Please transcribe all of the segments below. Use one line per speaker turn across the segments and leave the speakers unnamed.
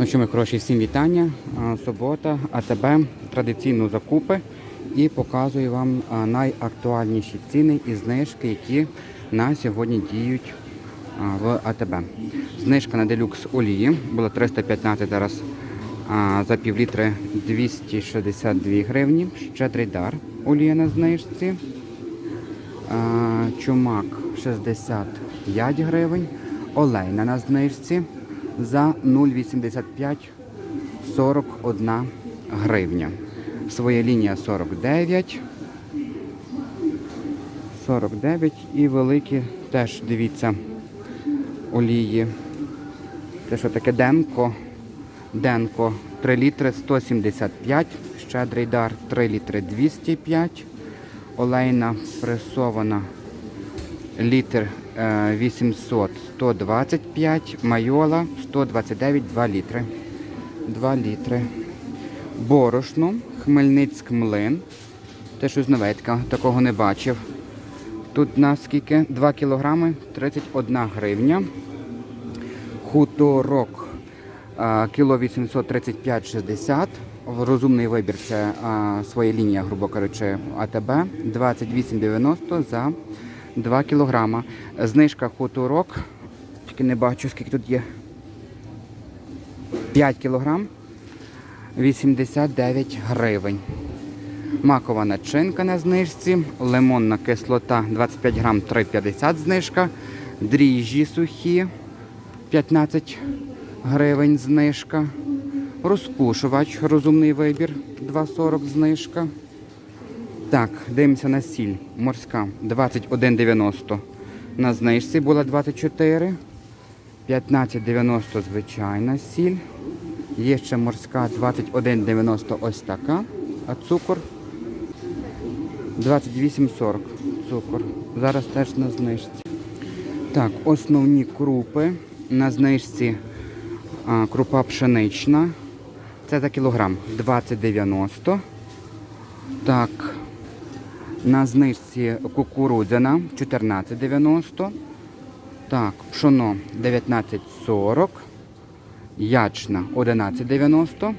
Ну що, ми хороші, всім вітання. Субота, АТБ, традиційно закупи і показую вам найактуальніші ціни і знижки, які на сьогодні діють в АТБ. Знижка на делюкс олії була 315 зараз за пів літри 262 гривні. Щедрий дар олія на знижці. Чумак 65 гривень. Олейна на знижці за 0,85 41 гривня. Своя лінія 49. 49 і великі теж дивіться олії. Це що таке Денко? Денко 3 літри 175, щедрий дар 3 літри 205, олейна пресована літр 800 125, майола 129 2 літри. 2 літри. Борошно, Хмельницьк млин. Те щось новеньке, такого не бачив. Тут на скільки? 2 кілограми 31 гривня. Хуторок кіло 835,60. Розумний вибір це своя лінія, грубо кажучи, АТБ 28,90 за 2 кілограма. Знижка хуторок. Тільки не бачу, скільки тут є. 5 кілограм 89 гривень. Макова начинка на знижці, лимонна кислота 25 грам 3,50 знижка, дріжджі сухі 15 гривень знижка, розпушувач розумний вибір 2,40 знижка. Так, дивимося на сіль морська 21,90 на знижці була 24. 15,90 звичайна сіль. Є ще морська 21,90 ось така. А цукор 28,40 цукор. Зараз теж на знижці. Так, основні крупи. На знижці а, крупа пшенична. Це за кілограм 20,90. Так, на знижці кукурудзяна 14,90. Так, пшоно 19,40. Ячна 11,90.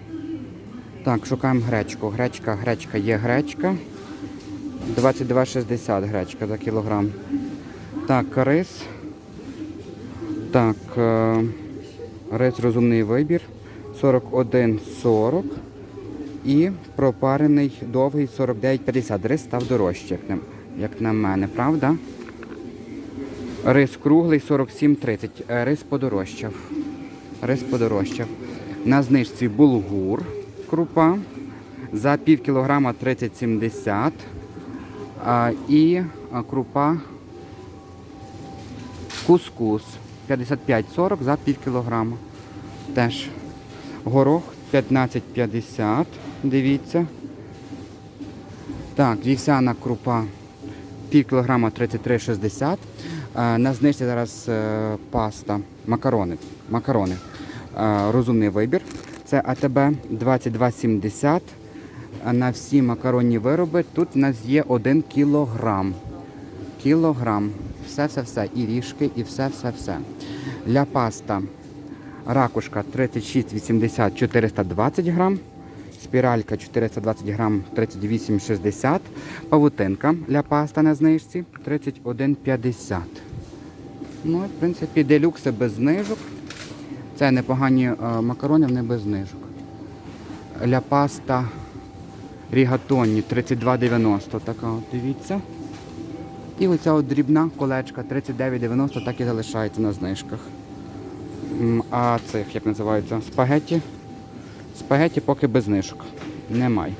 Так, шукаємо гречку. Гречка, гречка є гречка. 22,60 гречка за кілограм. Так, рис. Так, е, рис розумний вибір. 41,40. І пропарений довгий 49,50. Рис став дорожче, як на, мене, правда? Рис круглий 47,30. Е, Рис подорожчав. Рис подорожчав. На знижці булгур крупа. За пів кілограма 30,70. А, і крупа кускус 55,40 за пів кілограма. Теж горох 15,50. Дивіться. Так, вівсяна крупа пів кілограма 33,60. Е, На знижці зараз е, паста, макарони. макарони. Е, Розумний вибір. Це АТБ 22,70. На всі макаронні вироби тут у нас є 1 кілограм. Кілограм. Все-все-все. І ріжки, і все-все-все. Ля паста. Ракушка 36,80 420 грам. Спіралька 420 грам 38,60. Павутинка ля паста на знижці 31,50. Ну, в принципі, делюкси без знижок. Це непогані е, макарони, вони без знижок. Ля паста рігатонні 32,90. Така от, дивіться. І оця от дрібна колечка 39,90 так і залишається на знижках. А цих, як називаються, спагетті. Спагетті поки без знижок. Немає.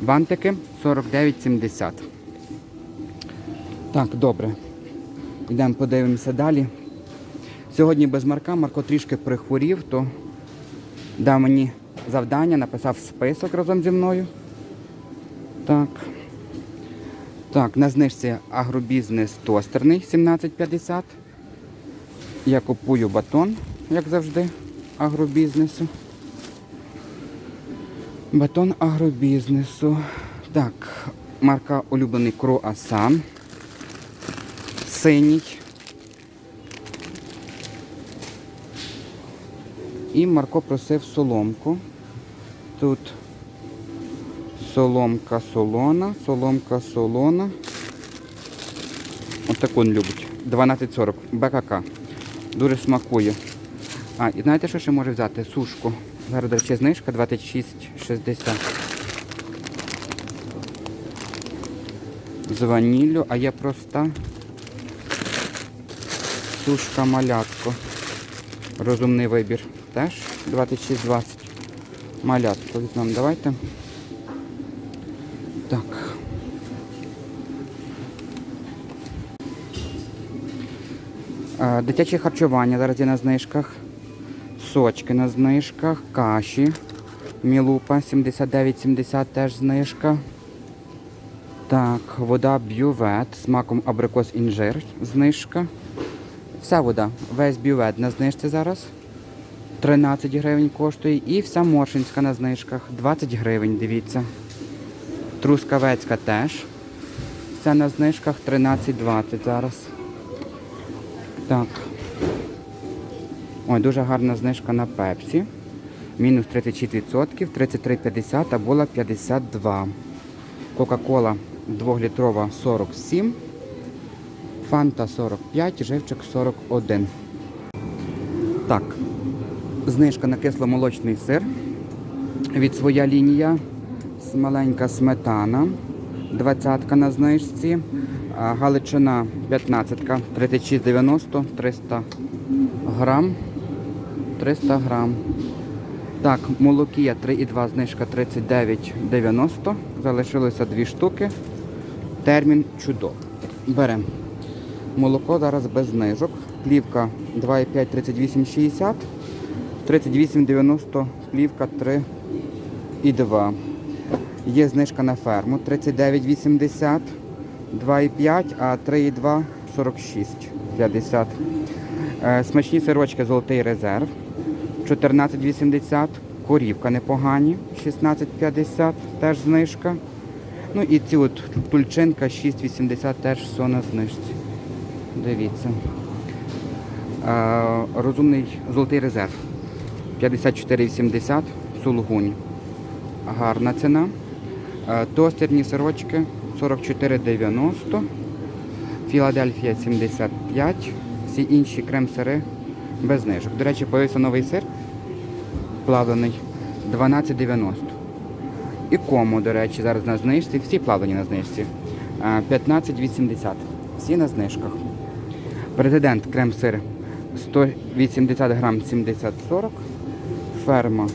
Бантики 49,70. Так, добре. Йдемо подивимося далі. Сьогодні без Марка. Марко трішки прихворів, то дав мені завдання, написав список разом зі мною. Так. Так, на знижці агробізнес тостерний 17,50. Я купую батон, як завжди, агробізнесу. Батон агробізнесу. Так, марка улюблений круасан. Синій. І Марко просив соломку. Тут соломка солона, соломка солона. От таку він любить. 12,40 БКК. Дуже смакує. А, і знаєте, що ще може взяти? Сушку. Зараз, до речі, знижка 26,60. З ваніллю, а є проста сушка малятко. Розумний вибір. Теж 26,20. Малятко візьмемо, давайте. Так. Е, Дитяче харчування зараз є на знижках. Сочки на знижках, каші. Мілупа 79,70 теж знижка. Так, вода бювет з маком абрикос інжир знижка. Вся вода, весь бювет на знижці зараз. 13 гривень коштує. І вся моршинська на знижках. 20 гривень, дивіться. Трускавецька теж. Вся на знижках 13,20 зараз. Так. Ой, дуже гарна знижка на пепсі. Мінус 36%, 33,50, а була 52. Кока-кола 2-літрова 47. Фанта 45, живчик 41. Так. Знижка на кисломолочний сир. Від своя лінія. Маленька сметана. 20 на знижці. Галичина 15, 36,90, 300 грам. 300 грам. Так, молокія 3,2 знижка 39,90. Залишилося дві штуки. Термін чудо. Беремо. Молоко зараз без знижок. Плівка 2,5 38,60. 38,90 плівка 3,2. Є знижка на ферму 39,80. 2,5, а 3,2 46,50. Е, Смачні сирочки золотий резерв 14,80. Корівка непогані, 16,50, теж знижка. Ну і ці от тульчинка 6,80 теж все на знижці. Дивіться. Е, розумний золотий резерв 54,80 сулугунь. Гарна ціна. Е, Тостерні сирочки 44,90. Філадельфія 75. Всі інші крем-сири без знижок. До речі, появився новий сир плавлений 12,90. І кому, до речі, зараз на знижці. Всі плавлені на знижці. Е, 15,80. Всі на знижках. Президент крем-сир 180 грам 70-40. Ферма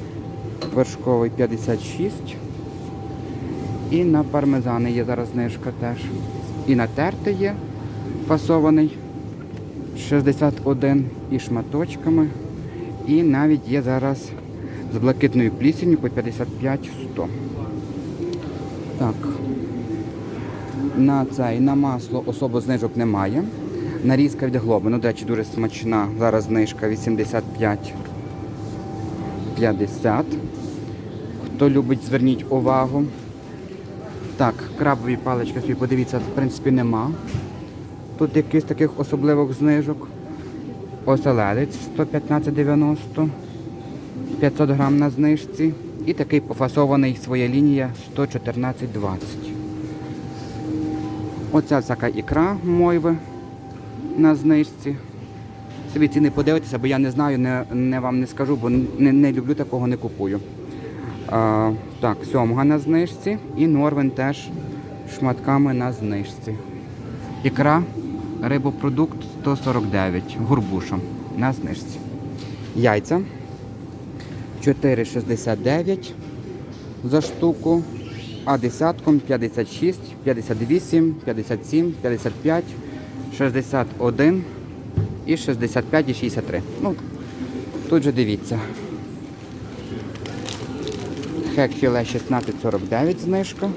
вершковий 56. І на пармезани є зараз знижка теж. І на терти є фасований 61 і шматочками. І навіть є зараз з блакитною плісенью по 55-100. Так. На цей, на масло особо знижок немає. Нарізка від глоби. Ну, до речі, дуже смачна. Зараз знижка 85 50. Хто любить, зверніть увагу. Так, крабові палички собі подивіться, в принципі, нема. Тут якихось таких особливих знижок. Оселедець 115,90. 500 грам на знижці. І такий пофасований своя лінія 114,20. Оця всяка ікра мойви на знижці. Собі ціни подивитися, бо я не знаю, не, не вам не скажу, бо не, не люблю такого, не купую. А, так, сьомга на знижці і Норвен теж шматками на знижці. Ікра, рибопродукт 149, гурбуша на знижці. Яйця 4,69 за штуку, а десятком 56, 58, 57, 55, 61 і 65 і 63. Ну, тут же дивіться. Хек філе 16,49 знижка.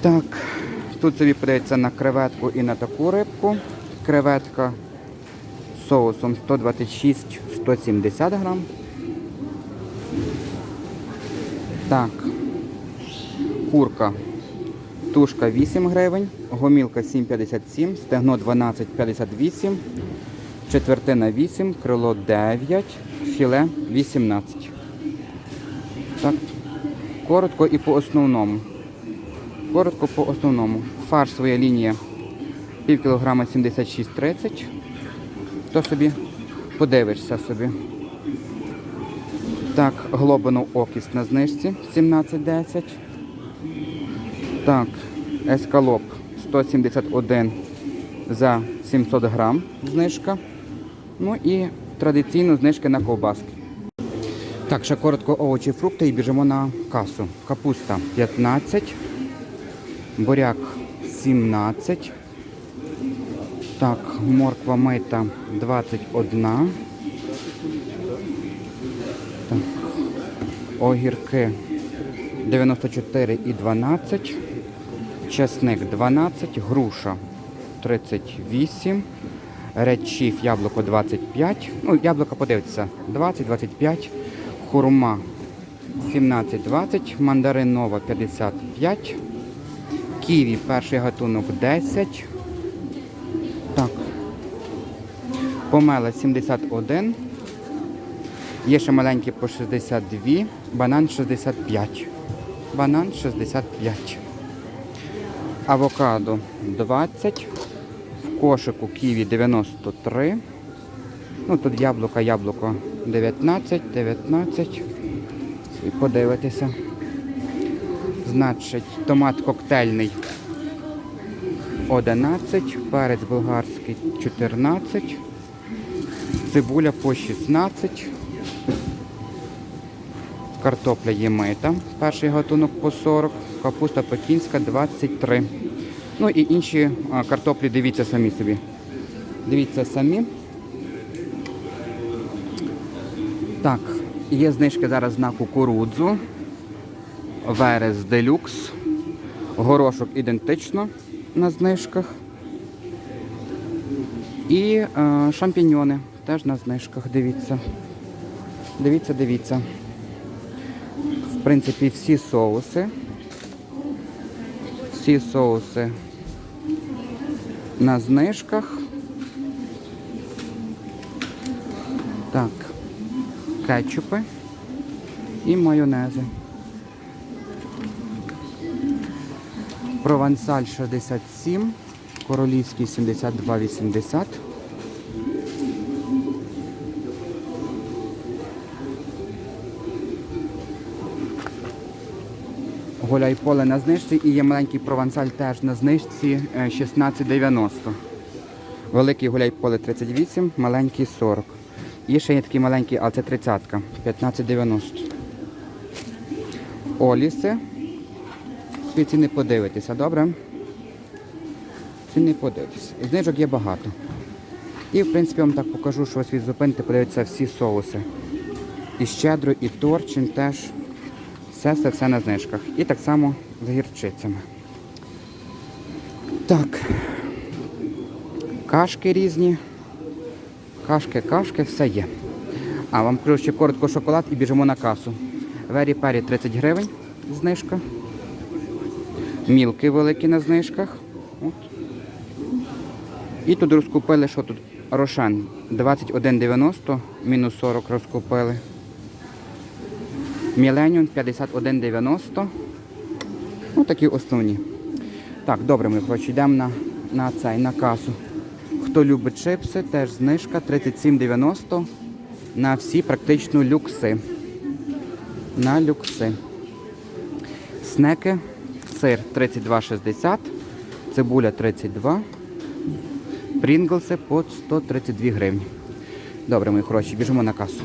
Так, тут собі подається на креветку і на таку рибку. Креветка соусом 126-170 грам. Так, курка. Тушка 8 гривень, гомілка 7,57, стегно 12,58, четвертина 8, крило 9, філе 18. Так. Коротко і по основному. Коротко по основному. Фарш своя лінія пів кілограма 76,30. То собі подивишся собі. Так, глобину окіс на знижці 17,10. Так, ескалоп 171 за 700 грам знижка. Ну і традиційно знижки на ковбаски. Так, ще коротко овочі, фрукти і біжимо на касу. Капуста 15, буряк 17. Так, морква мита 21. Так, огірки 94 і 12. Чесник 12, груша 38, редчіф яблуко 25. Ну, яблуко подивіться, 20, 25, хурма 17, 20, мандарин нова 55, ківі перший гатунок 10. Помела 71. Є ще маленькі по 62, банан 65. Банан 65. Авокадо 20. В кошику ківі 93. Ну тут яблука, яблуко 19, 19. І подивитися. Значить, томат коктейльний 11, перець болгарський 14, цибуля по 16. Картопля є мита, перший гатунок по 40, капуста пекінська 23. Ну і інші картоплі дивіться самі собі. Дивіться самі. Так, є знижки зараз на кукурудзу. Верес делюкс. Горошок ідентично на знижках. І е, шампіньони теж на знижках, дивіться. Дивіться, дивіться. В принципі, всі соуси. Всі соуси на знижках. Так, кетчупи і майонези. Провансаль 67, королівський 72,80. Гуляй поле на знижці і є маленький провансаль теж на знижці е, 16,90. Великий гуляй поле 38, маленький 40. І ще є такий маленький, але це 30 15,90. Оліси. Свої ціни подивитися, добре? Ціни подивитися. Знижок є багато. І в принципі вам так покажу, що ось від зупинки подивитися всі соуси. І щедро, і торчин теж. Все, все, все на знижках. І так само з гірчицями. Так. Кашки різні. Кашки, кашки, все є. А вам кажу ще коротко шоколад і біжимо на касу. Вері пері 30 гривень знижка. Мілки великі на знижках. От. І тут розкупили, що тут Рошен 21,90, мінус 40 розкупили. Міленіум 51,90. Ну, такі основні. Так, добре, ми коротше, йдемо на, на цей, на касу. Хто любить чипси, теж знижка 37,90 на всі практично люкси. На люкси. Снеки, сир 32,60, цибуля 32, прінглси по 132 гривні. Добре, мої хороші, біжимо на касу.